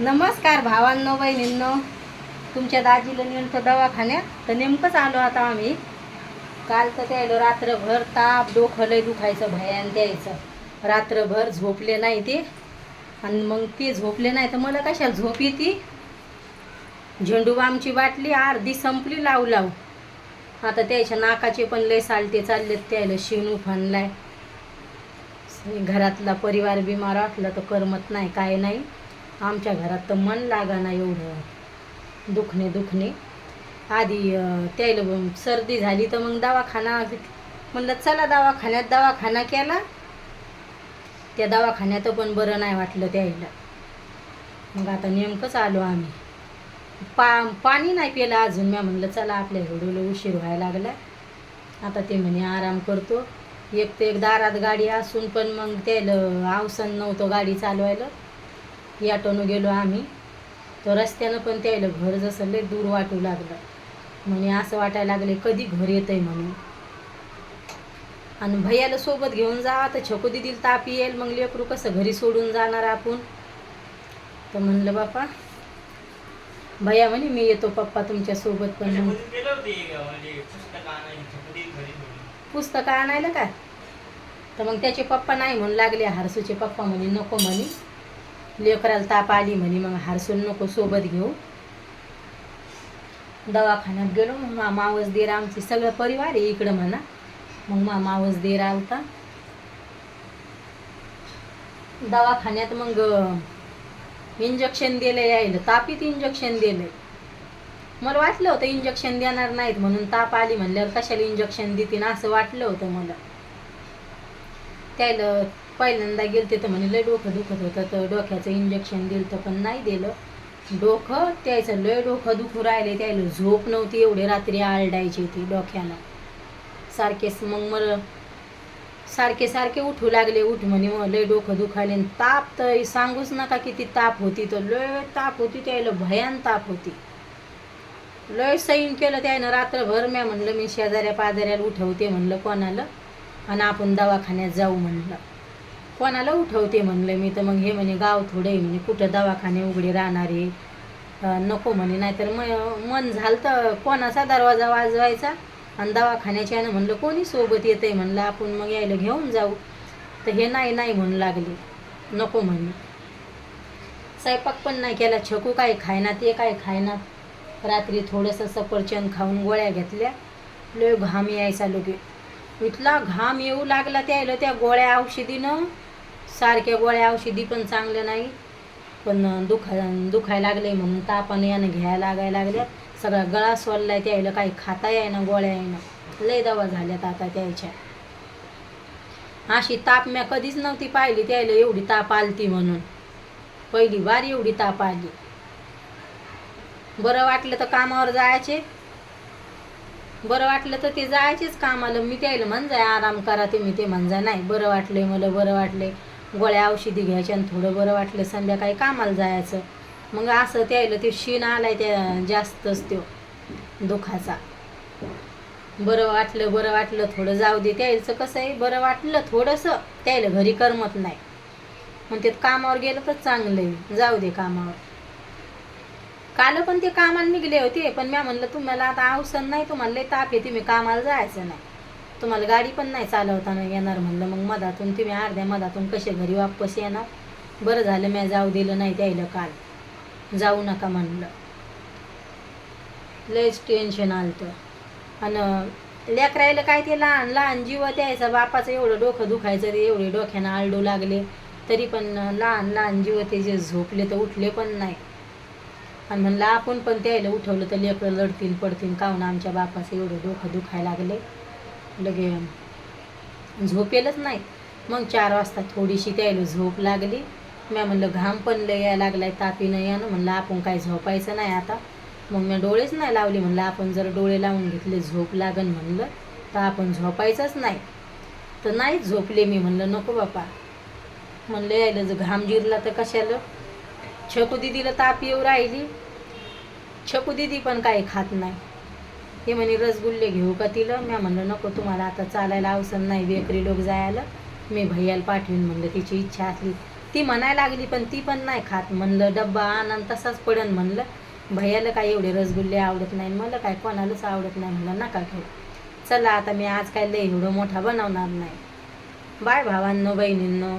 नमस्कार भावांनो बहिणींनो. तुमच्या दाजीला नेमकं दवाखान्यात. तर नेमकंच आलो आता आम्ही. काल तर त्याला रात्रभर ताप डोकं लय दुखायचं भयान द्यायचं. रात्रभर झोपले नाही ते. आणि मग ते झोपले नाही तर मला कशाला झोप येते? झेंडूबामची बाटली अर्धी संपली लावू लावू. आता त्याच्या नाकाचे पण लय सालटे चाललेत त्याला शिणू फणलाय घरातला परिवार बिमार वाटला तर करमत नाही काय नाही. आमच्या घरात तर मन लागा ना एवढं. दुखणे दुखणे. आधी त्याला सर्दी झाली तर मग दवाखाना म्हणलं चला दवाखान्यात दवाखाना केला. त्या दवाखान्यात पण बरं नाही वाटलं त्याला. मग आता नेमकंच आलो आम्ही. पा पाणी नाही पिलं अजून. मी म्हणलं चला आपल्या एवढं उशीर व्हायला लागला. आता ते म्हणे आराम करतो. एक तर एक दारात गाडी असून पण मग त्याला अवसन नव्हतं गाडी चालवायला. याटोनं गेलो आम्ही. तर रस्त्यानं पण त्याला घर जसं लय दूर वाटू लागलं. म्हणे असं वाटायला लागले कधी घर येतंय म्हणून. आणि भैयाला सोबत घेऊन जा तर छकू दिदीला ताप येईल मग लेकरू कसं घरी सोडून जाणार आपण? तर म्हणलं बापा भैया म्हणे मी येतो पप्पा तुमच्यासोबत पण मग. म्हणजे. पुस्तकं आणायला काय? तर मग त्याचे पप्पा नाही म्हणू लागले हारसूचे पप्पा म्हणे नको म्हणे. लेकराला ताप आली म्हणे मग हारसून नको सोबत घेऊ. दवाखान्यात गेलो मग मा मावस देर आमची सगळं परिवार आहे इकडं म्हणा. मग मा मावस देर आलता. दवाखान्यात मग इंजेक्शन दिलं यायला. तापीत इंजेक्शन दिलंय मला वाटलं होतं इंजेक्शन देणार नाहीत म्हणून ताप आली म्हणल्यावर कशाला इंजेक्शन देतील असं वाटलं होतं मला. त्याला पहिल्यांदा गेलते तर म्हणे लय डोकं दुखत होतं तर डोक्याचं इंजेक्शन दिलं तर पण नाही दिलं. डोकं त्याचं लय डोकं दुखू राहिले त्याला झोप नव्हती एवढे रात्री आरडायची ती डोक्याला. सारखेच मग मला सारखे सारखे उठू लागले उठ म्हणे मग लय डोकं दुखायले आणि ताप तर सांगूच नका किती ताप होती तर लय ताप होती त्याला भयान ताप होती. लय सैन केलं त्यानं रात्रभर म्या म्हणलं मी शेजाऱ्या पाजाऱ्याला उठवते म्हणलं कोणाला आणि आपण दवाखान्यात जाऊ म्हणलं. कोणाला उठवते म्हणलं मी तर मग हे म्हणे गाव थोडं आहे म्हणे कुठं दवाखाने उघडे राहणार आहे. नको म्हणे नाहीतर म मन झालं तर कोणाचा दरवाजा वाजवायचा? आणि दवाखान्याच्या यानं म्हणलं कोणी सोबत येतंय? म्हणलं आपण मग यायला घेऊन जाऊ. तर हे नाही नाही म्हणू लागले. नको म्हणे. स्वयंपाक पण नाही केला छकू काय खायनात ते काय खायनात रात्री थोडंसं सफरचंद खाऊन गोळ्या घेतल्या. लय घाम यायचा लोके इथला घाम येऊ लागला त्याला त्या गोळ्या औषधीनं. सारख्या गोळ्या औषधी पण चांगल्या नाही. पण दुखा दुखायला लागले म्हणून तापानं यानं घ्यायला लागायला लागल्या सगळा गळा सोललाय त्याला काही खाता यायना गोळ्या येईना लय दवा झाल्यात आता त्याच्या. अशी ताप म्या कधीच नव्हती पाहिली त्याला एवढी ताप आलती म्हणून. पहिली बार एवढी ताप आली. बरं वाटलं तर कामावर जायचे. बरं वाटलं तर ते जायचेच कामाला. मी त्याला म्हणजाय आराम करा तुम्ही. ते म्हणजा नाही बरं वाटलंय मला बरं वाटलंय. गोळ्या औषधी घ्यायच्या आणि थोडं बरं वाटलं संध्याकाळी कामाला जायचं. मग असं त्यायला ते शीण आलाय त्या जास्तच तो दुखाचा. बरं वाटलं बरं वाटलं थोडं जाऊ दे. त्यायचं कसं आहे बरं वाटलं थोडंसं त्यायला घरी करमत नाही. मग ते कामावर गेलं तर चांगलं आहे जाऊ दे कामावर. काल पण ते कामाला निघले होते पण मी म्हणलं तुम्हाला आता अवसर नाही तुम्हाला लय ताप येते मी कामाला जायचं नाही. तुम्हाला गाडी पण नाही चालवताना येणार म्हणलं मग मधातून तुम्ही अर्ध्या मधातून कसे घरी वापस येणार? बरं झालं मी जाऊ दिलं नाही द्यायला काल. जाऊ नका म्हणलं. लयच टेन्शन आलतं. आणि लेकरायला काय ते लहान लहान जीव द्यायचा बापाचं एवढं डोकं दुखायचं ते एवढे डोक्यानं आलडू लागले. तरी पण लहान लहान जीव ते जे झोपले तर उठले पण नाही. आणि म्हणलं आपण पण त्याला उठवलं तर लेकरं लढतील पडतील. काहून आमच्या बापाचं एवढं डोकं दुखायला लागले? लगे झोपेलच नाही. मग चार वाजता थोडीशी त्यायला झोप लागली. मी म्हणलं घाम पण लय यायला लागलाय नाही यानं. म्हणलं आपण काय झोपायचं नाही आता. मग मी डोळेच नाही लावले. म्हणलं आपण जर डोळे लावून घेतले झोप लागन म्हणलं तर आपण झोपायचंच नाही. तर नाही झोपले मी. म्हणलं नको बापा. म्हणलं यायला जर घाम जिरला तर कशाला? छकू दिदीला ताप येऊ राहिली. छकू दिदी पण काही खात नाही. हे म्हणे रसगुल्ले घेऊ का तिला? मी म्हणलं नको तुम्हाला आता चालायला अवसर नाही बेकरी लोक जायला. मी भैयाला पाठवीन म्हणलं तिची इच्छा असली. ती म्हणायला लागली पण ती पण नाही खात. म्हणलं डब्बा आणन तसाच पडन. म्हणलं भैयाला काय एवढे रसगुल्ले आवडत नाही मला काय कोणालाच आवडत नाही. म्हणलं नका घेऊ. चला आता मी आज काय लय एवढं मोठा बनवणार नाही. बाय भावांनो बहिणींनो.